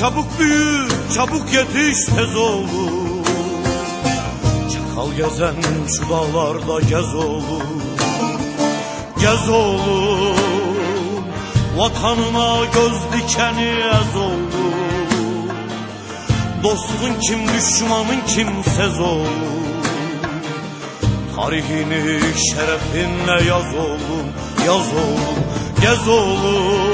Çabuk büyü, çabuk yetiş tez oğlum Çakal gezen şu dağlarda gez oğlum Gez oğlum Vatanına göz dikeni ez oğlum Dostun kim düşmanın kimsez oğlum Tarihini şerefinle yaz oğlum Yaz oğlum, gez oğlum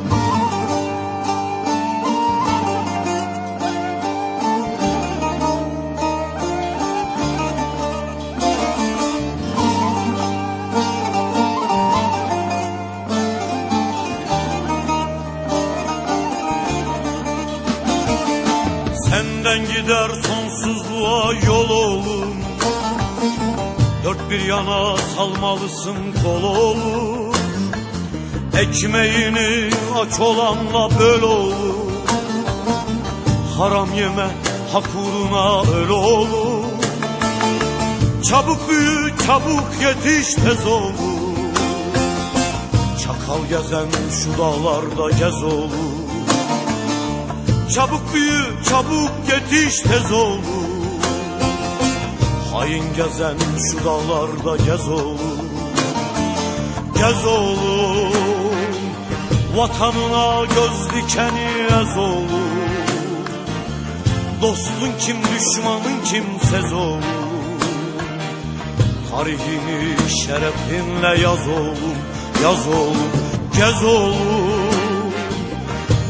gider sonsuzluğa yol oğlum. Dört bir yana salmalısın kol oğlum. Ekmeğini aç olanla böl oğlum. Haram yeme hak uğruna öl oğlum. Çabuk büyü çabuk yetiş tez oğlum. Çakal gezen şu dağlarda gez oğlum Çabuk büyü, çabuk yetiş tez oğlum Hain gezen şu dağlarda gez oğlum Gez oğlum Vatanına göz dikeni ez oğlum Dostun kim düşmanın kimsez oğlum Tarihini şerefinle yaz oğlum Yaz oğlum, gez oğlum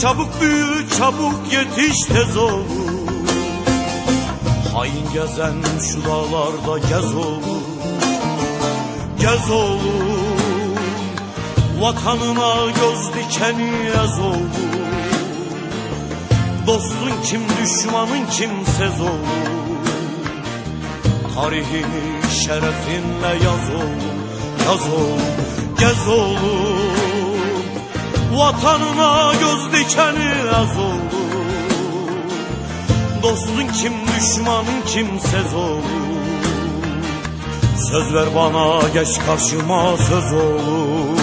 Çabuk büyü çabuk yetiş tez oğlum Hain gezen şu dağlarda gez oğlum Gez oğlum Vatanına göz dikeni ez oğlum Dostun kim düşmanın kimsez oğlum Tarihini şerefinle yaz oğlum Yaz oğlum gez oğlum Vatanına göz dikeni az oğlum Dostun kim düşmanın kimsez oğlum Söz ver bana geç karşıma söz oğlum